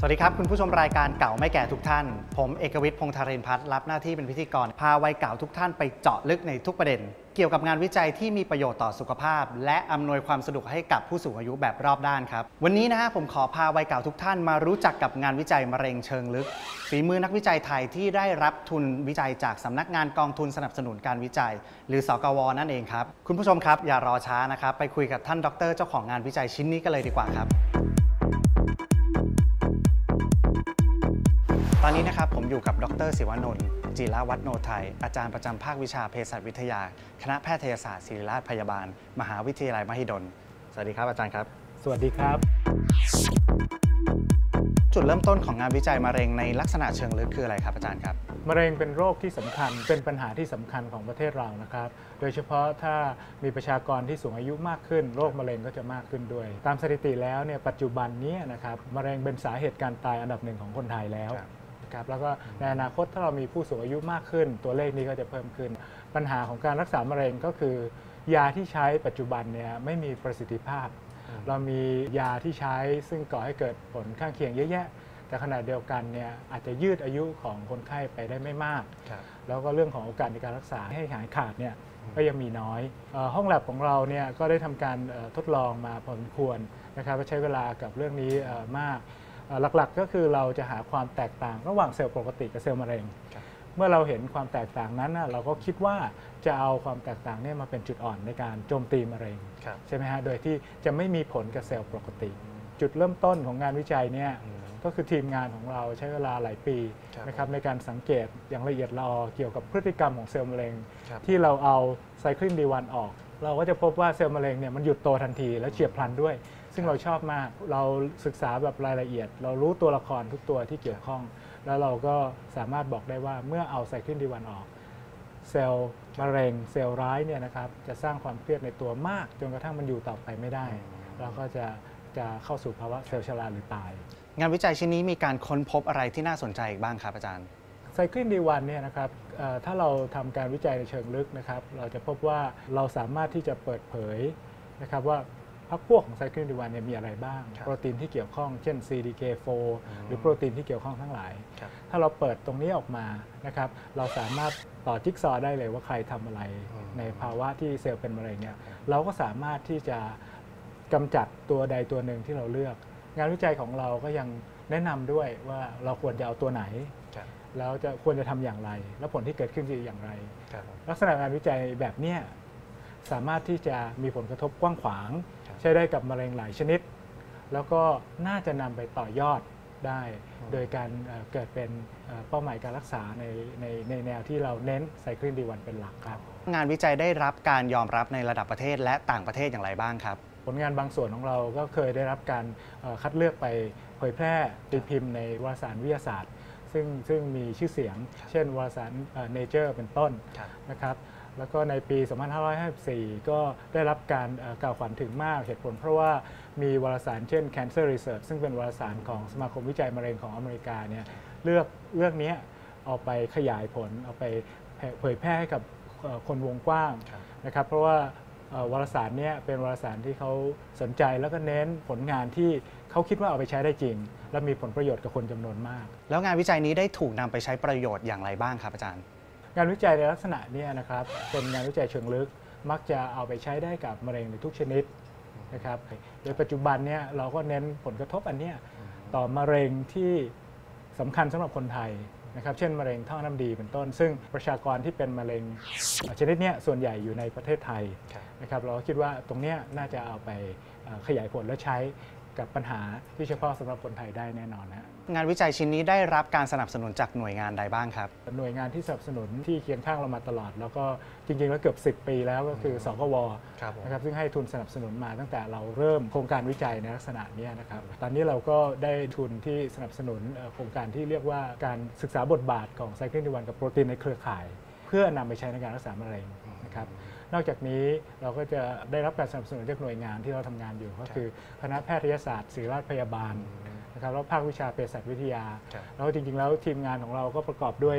สวัสดีครับ คุณผู้ชมรายการเก่าไม่แก่ทุกท่าน ผมเอกวิทย์พงษ์ธารินพัฒน์รับหน้าที่เป็นพิธีกร พาวัยเก่าทุกท่านไปเจาะลึกในทุกประเด็น เกี่ยวกับงานวิจัยที่มีประโยชน์ต่อสุขภาพ และอำนวยความสะดวกให้กับผู้สูงอายุแบบรอบด้านครับ วันนี้นะฮะผมขอพาวัยเก่าทุกท่านมารู้จักกับงานวิจัยมะเร็งเชิงลึกฝีมือนักวิจัยไทยที่ได้รับทุนวิจัยจากสำนักงานกองทุนสนับสนุนการวิจัย หรือสกวนั่นเองครับคุณผู้ชมครับอย่ารอช้านะครับไปคุยกับท่านดร เจ้าของงานวิจัยชิ้นนี้กันเลยดีกว่าครับ นนี้นะครับผมอยู่กับดรศิวานนท์จิรวัฒโนไทย อาจารย์ประจำภาควิชาเภสัชวิทยา คณะแพทยศาสตร์ศิริราชพยาบาล มหาวิทยาลัยมหิดล สวัสดีครับอาจารย์ครับ สวัสดีครับ จุดเริ่มต้นของงานวิจัยมะเร็งในลักษณะเชิงลึกคืออะไรครับอาจารย์ครับมะเร็งเป็นโรคที่สำคัญเป็นปัญหาที่สำคัญของประเทศเรานะครับ โดยเฉพาะถ้ามีประชากรที่สูงอายุมากขึ้น โรคมะเร็งก็จะมากขึ้นด้วย ตามสถิติแล้วเนี่ยปัจจุบันนี้นะครับมะเร็งเป็นสาเหตุการตายอันดับหนึ่งของคนไทยแล้ว ครับนะครับแล้วก็ในอนาคตถ้าเรามีผู้สูงอายุมากขึ้น ตัวเลขนี้ก็จะเพิ่มขึ้น ปัญหาของการรักษามะเร็งก็คือ ยาที่ใช้ปัจจุบันเนี่ยไม่มีประสิทธิภาพ เรามียาที่ใช้ซึ่งก่อให้เกิดผลข้างเคียงเยอะแยะ แต่ขณะเดียวกันเนี่ยอาจจะยืดอายุของคนไข้ไปได้ไม่มากครับแล้วก็เรื่องของโอกาสในการรักษาให้หายขาดเนี่ยก็ยังมีน้อยเออห้องแลบของเราเนี่ยก็ได้ทำการเอ่อทดลองมาพอสมควรนะครับใช้เวลากับเรื่องนี้เอ่อมากเอ่อ หลักๆ ก็คือเราจะหาความแตกต่างระหว่างเซลล์ปกติกับเซลล์มะเร็งครับเมื่อเราเห็นความแตกต่างนั้นน่ะเราก็คิดว่าจะเอาความแตกต่างเนี่ยมาเป็นจุดอ่อนในการโจมตีมะเร็งครับใช่ไหมฮะ โดยที่จะไม่มีผลกับเซลล์ปกติ จุดเริ่มต้นของงานวิจัยเนี่ยก็คือทีมงานของเราใช้เวลาหลายปีครับนะครับในการสังเกตอย่างละเอียดละออเกี่ยวกับพฤติกรรมของเซลล์มะเร็งครับที่เราเอาไซคลินดีวันออก เราก็จะพบว่าเซลล์มะเร็งเนี่ยมันหยุดโตทันทีและเฉียบพลันด้วย ซึ่งเราชอบมาก เราศึกษาแบบรายละเอียด เรารู้ตัวละครทุกตัวที่เกี่ยวข้อง แล้วเราก็สามารถบอกได้ว่าเมื่อเอาไซคลินดีวันออก เซลล์มะเร็งเซลล์ร้ายเนี่ยนะครับจะสร้างความเครียดในตัวมาก จนกระทั่งมันอยู่ต่อไปไม่ได้ แล้วก็จะจะเข้าสู่ภาวะเซลล์ชราหรือตาย งานวิจัยชิ้นนี้มีการค้นพบอะไรที่น่าสนใจอีกบ้างครับอาจารย์ไซคลินดีวันเนี่ยนะครับเอ่อถ้าเราทำการวิจัยในเชิงลึกนะครับ เราจะพบว่าเราสามารถที่จะเปิดเผยนะครับว่า พักพวกของไซคลินดีวันเนี่ยมีอะไรบ้างครับโปรตีนที่เกี่ยวข้องเช่น CDK4 หรือโปรตีนที่เกี่ยวข้องทั้งหลายครับถ้าเราเปิดตรงนี้ออกมานะครับเราสามารถต่อจิ๊กซอว์ได้เลยว่าใครทำอะไรอืมในภาวะที่เซลล์เป็นมะเร็งเนี่ยเราก็สามารถที่จะกำจัดตัวใดตัวหนึ่งที่เราเลือก งานวิจัยของเราก็ยังแนะนำด้วยว่าเราควรจะเอาตัวไหนครับแล้วจะควรจะทำอย่างไร และผลที่เกิดขึ้นจะอย่างไรครับลักษณะงานวิจัยแบบเนี้ย สามารถที่จะมีผลกระทบกว้างขวางครับใช้ได้กับมะเร็งหลายชนิด แล้วก็น่าจะนำไปต่อยอดได้ โดยการเอ่อเกิดเป็นเอ่อเป้าหมายการรักษาในในในแนวที่เราเน้นไซคลินดีวันเป็นหลักครับ งานวิจัยได้รับการยอมรับในระดับประเทศและต่างประเทศอย่างไรบ้างครับ ผลงานบางส่วนของเราก็เคยได้รับการเอ่อคัดเลือกไปเผยแพร่ตีพิมพ์ในวารสารวิทยาศาสตร์ ซึ่งซึ่งมีชื่อเสียง เช่นวารสารเนเจอร์เป็นต้นครับนะครับ แล้วก็ในปี 2554 ก็ได้รับการเอ่อกล่าวขวัญถึงมากเหตุผลเพราะว่ามีวารสารเช่น Cancer Research ซึ่งเป็นวารสารของสมาคมวิจัยมะเร็งของอเมริกาเนี่ยเลือกเรื่องนี้เอาไปขยายผล เอาไปเผยแพร่ให้กับเอ่อคนวงกว้างครับนะครับ เพราะว่าเอ่อวารสารเนี้เป็นวารสารที่เขาสนใจแล้วก็เน้นผลงานที่เขาคิดว่าเอาไปใช้ได้จริง และมีผลประโยชน์กับคนจำนวนมาก แล้วงานวิจัยนี้ได้ถูกนำไปใช้ประโยชน์อย่างไรบ้างครับอาจารย์ งานวิจัยในลักษณะเนี้นะครับเป็นงานวิจัยเชิงลึกมักจะเอาไปใช้ได้กับมะเร็งในทุกชนิดนะครับโดยปัจจุบันเนี่ยเราก็เน้นผลกระทบอันเนี้ยต่อมะเร็งที่สำคัญสำหรับคนไทยนะครับเช่นมะเร็งท่อน้ำดีเป็นต้น ซึ่งประชากรที่เป็นมะเร็งชนิดเนี้ยส่วนใหญ่อยู่ในประเทศไทยครับนะครับเราก็คิดว่าตรงเนี้ยน่าจะเอาไปเอ่อขยายผลและใช้ กับปัญหาที่เฉพาะสำหรับคนไทยได้แน่นอนนะงานวิจัยชิ้นนี้ได้รับการสนับสนุนจากหน่วยงานใดบ้างครับ หน่วยงานที่สนับสนุนที่เคียงข้างเรามาตลอด แล้วก็จริงๆแล้วเกือบ 10 ปีแล้วก็คือสกวครับผมนะครับซึ่งให้ทุนสนับสนุนมาตั้งแต่เราเริ่มโครงการวิจัยในลักษณะเนี้ยนะครับตอนนี้เราก็ได้ทุนที่สนับสนุนเอ่อโครงการที่เรียกว่าการศึกษาบทบาทของไซคลินดีวันกับโปรตีนในเครือข่าย เพื่อนำไปใช้ในการรักษามะเร็งนะครับ นอกจากนี้เราก็จะได้รับการสนับสนุนจากหน่วยงานที่เราทำงานอยู่ ก็คือคณะแพทยศาสตร์ศิริราชพยาบาลนะครับแล้วภาควิชาเภสัชวิทยาครับแล้วจริงๆแล้วทีมงานของเราก็ประกอบด้วย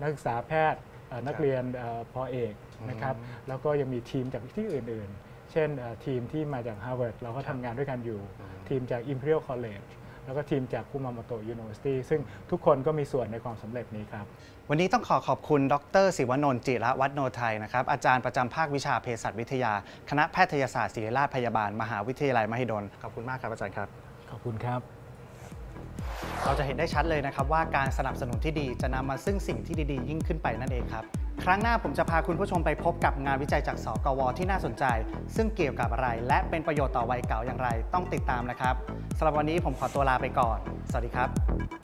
นักศึกษาแพทย์เอ่อนักเรียนเอ่อปอเอกนะครับแล้วก็ยังมีทีมจากที่อื่น ๆ เช่นเอ่อทีมที่มาจาก Harvard เราก็ทำงานด้วยกันอยู่ ทีมจาก Imperial College แแล้วก็ทีมจากคุมาโมโตะ University ซึ่งทุกคนก็มีส่วนในความสำเร็จนี้ครับ วันนี้ต้องขอขอบคุณดรศิวนนท์จิระวัฒโนไทยนะครับ อาจารย์ประจำภาควิชาเภสัชวิทยา คณะแพทยศาสตร์ศิริราชพยาบาล มหาวิทยาลัยมหิดล ขอบคุณมากครับอาจารย์ครับ ขอบคุณครับ เราจะเห็นได้ชัดเลยนะครับว่าการสนับสนุนที่ดีจะนำมาซึ่งสิ่งที่ดีๆ ยิ่งขึ้นไปนั่นเองครับ ครั้งหน้าผมจะพาคุณผู้ชมไปพบกับงานวิจัยจากสกว ที่น่าสนใจ ซึ่งเกี่ยวกับอะไร และเป็นประโยชน์ต่อวัยเก่าอย่างไร ต้องติดตามนะครับสำหรับวันนี้ผมขอตัวลาไปก่อน สวัสดีครับ